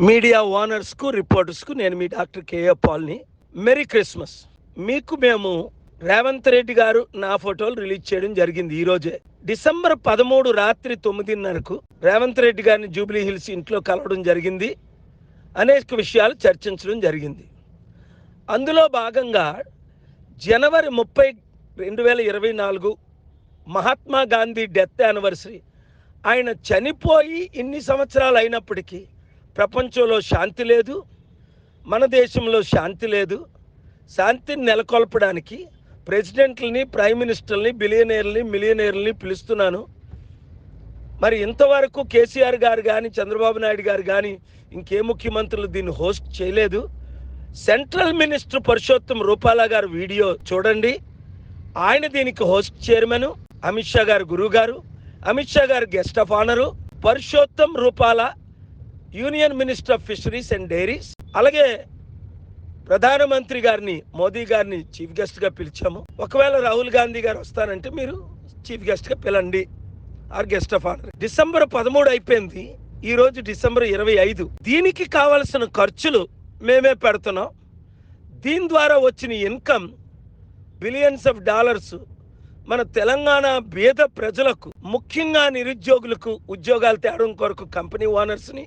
Media ఓనర్స్కు రిపోర్టర్స్కు నేను మీ డాక్టర్ కేఏ పాల్ని. Merry Christmas. మీకు మేము రేవంత్ రెడ్డి గారు నా ఫోటోలు రిలీజ్ చేయడం జరిగింది ఈ రోజే. డిసెంబర్ పదమూడు రాత్రి తొమ్మిదిన్నరకు రేవంత్ రెడ్డి గారిని జూబ్లీ హిల్స్ ఇంట్లో కలవడం జరిగింది. అనేక విషయాలు చర్చించడం జరిగింది. అందులో భాగంగా జనవరి ముప్పై రెండు వేల ఇరవై నాలుగు మహాత్మా గాంధీ డెత్ యానివర్సరీ. ఆయన చనిపోయి ఇన్ని సంవత్సరాలు అయినప్పటికీ ప్రపంచంలో శాంతి లేదు మన దేశంలో శాంతి లేదు. శాంతిని నెలకొల్పడానికి ప్రెసిడెంట్లని ప్రైమ్ మినిస్టర్ని బిలియనీర్ని మిలియనీర్ని పిలుస్తున్నాను. మరి ఇంతవరకు కేసీఆర్ గారు కానీ చంద్రబాబు నాయుడు గారు కానీ ఇంకే ముఖ్యమంత్రులు దీన్ని హోస్ట్ చేయలేదు. సెంట్రల్ మినిస్టర్ పురుషోత్తం రూపాల గారు వీడియో చూడండి. ఆయన దీనికి హోస్ట్ చైర్మన్ అమిత్ షా గారు గురువు గారు అమిత్ షా గారు guest of honour. Parshottam Rupala union minister of fisheries and dairies అలాగే ప్రధానమంత్రి గారిని మోదీ గారిని చీఫ్ గెస్ట్గా పిలిచాము. ఒకవేళ రాహుల్ గాంధీ గారు వస్తారంటే మీరు చీఫ్ గెస్ట్గా పిలండి or guest of honour. December పదమూడు అయిపోయింది. ఈ రోజు డిసెంబర్ ఇరవై ఐదు. దీనికి కావలసిన ఖర్చులు మేమే పెడుతున్నాం. దీని ద్వారా వచ్చిన ఇన్కమ్ బిలియన్స్ ఆఫ్ డాలర్స్ మన తెలంగాణ బీద ప్రజలకు ముఖ్యంగా నిరుద్యోగులకు ఉద్యోగాలు తేవడం కొరకు కంపెనీ ఓనర్స్ని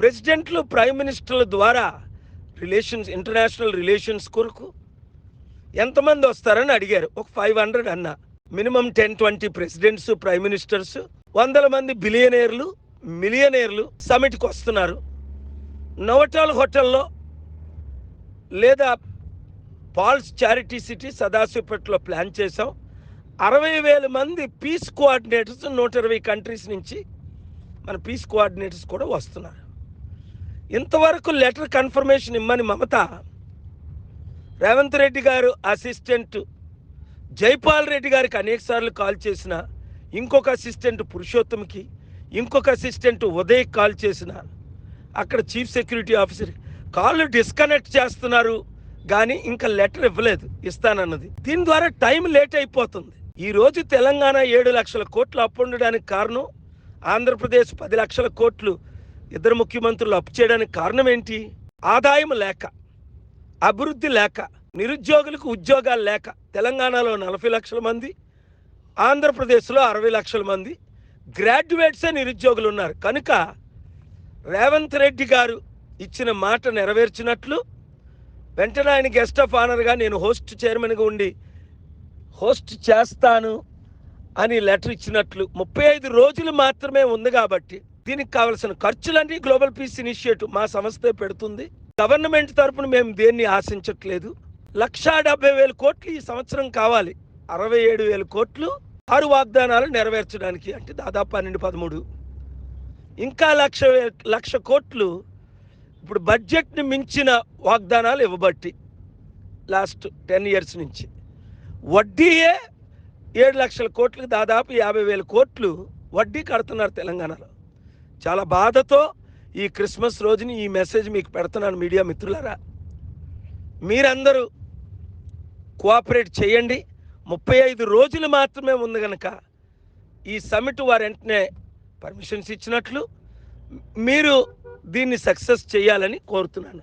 ప్రెసిడెంట్లు ప్రైమ్ మినిస్టర్ల ద్వారా రిలేషన్స్ ఇంటర్నేషనల్ రిలేషన్స్ కొరకు ఎంతమంది వస్తారని అడిగారు. ఒక ఫైవ్ హండ్రెడ్ అన్న. Minimum ten twenty presidents prime ministers వందల మంది బిలియనేర్లు మిలియనేర్లు సమిట్కి వస్తున్నారు. నవటాల్ హోటల్లో లేదా పాల్స్ చారిటీ సిటీ సదాశివపేటలో ప్లాన్ చేసాం అరవై వేల మంది పీస్ కోఆర్డినేటర్స్ నూట ఇరవై కంట్రీస్ నుంచి మన పీస్ కోఆర్డినేటర్స్ కూడా వస్తున్నారు. ఇంతవరకు లెటర్ కన్ఫర్మేషన్ ఇమ్మని మమత రేవంత్ రెడ్డి గారు అసిస్టెంట్ జైపాల్ రెడ్డి గారికి అనేకసార్లు కాల్ చేసిన ఇంకొక అసిస్టెంట్ పురుషోత్తమ్కి ఇంకొక అసిస్టెంట్ ఉదయ్ కాల్ చేసిన. అక్కడ chief security officer call disconnect చేస్తున్నారు కానీ ఇంకా లెటర్ ఇవ్వలేదు ఇస్తానన్నది. దీని ద్వారా టైం లేట్ అయిపోతుంది. ఈ రోజు తెలంగాణ ఏడు లక్షల కోట్లు అప్పు ఉండడానికి కారణం ఆంధ్రప్రదేశ్ పది లక్షల కోట్లు ఇద్దరు ముఖ్యమంత్రులు అప్పు చేయడానికి కారణం ఏంటి? ఆదాయం లేక అభివృద్ధి లేక నిరుద్యోగులకు ఉద్యోగాలు లేక తెలంగాణలో నలభై లక్షల మంది ఆంధ్రప్రదేశ్లో అరవై లక్షల మంది గ్రాడ్యుయేట్సే నిరుద్యోగులు ఉన్నారు. కనుక రేవంత్ రెడ్డి గారు ఇచ్చిన మాట నెరవేర్చినట్లు వెంటనే ఆయన గెస్ట్ ఆఫ్ ఆనర్గా నేను హోస్ట్ చైర్మన్గా ఉండి హోస్ట్ చేస్తాను అని లెటర్ ఇచ్చినట్లు ముప్పై ఐదు రోజులు మాత్రమే ఉంది కాబట్టి దీనికి కావలసిన ఖర్చులన్నీ గ్లోబల్ పీస్ ఇనిషియేటివ్ మా సంస్థే పెడుతుంది. గవర్నమెంట్ తరపున మేము దేన్ని ఆశించట్లేదు. లక్షా డెబ్బై వేల కోట్లు ఈ సంవత్సరం కావాలి. అరవై ఏడు వేల కోట్లు ఆరు వాగ్దానాలు నెరవేర్చడానికి అంటే దాదాపు పన్నెండు పదమూడు. ఇంకా లక్ష లక్ష కోట్లు ఇప్పుడు బడ్జెట్ని మించిన వాగ్దానాలు ఇవ్వబట్టి లాస్ట్ టెన్ ఇయర్స్ నుంచి. వడ్డీయే ఏడు లక్షల కోట్లకు దాదాపు యాభై వేల కోట్లు వడ్డీ కడుతున్నారు తెలంగాణలో. చాలా బాధతో ఈ క్రిస్మస్ రోజుని ఈ మెసేజ్ మీకు పెడుతున్నాను మీడియా మిత్రులారా. మీరందరూ కోఆపరేట్ చేయండి. ముప్పై ఐదు రోజులు మాత్రమే ఉంది కనుక ఈ సమిట్ వారు వెంటనే పర్మిషన్స్ ఇచ్చినట్లు మీరు దీన్ని సక్సెస్ చేయాలని కోరుతున్నాను.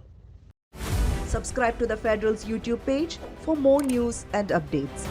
Subscribe to the federal's YouTube page for more news and updates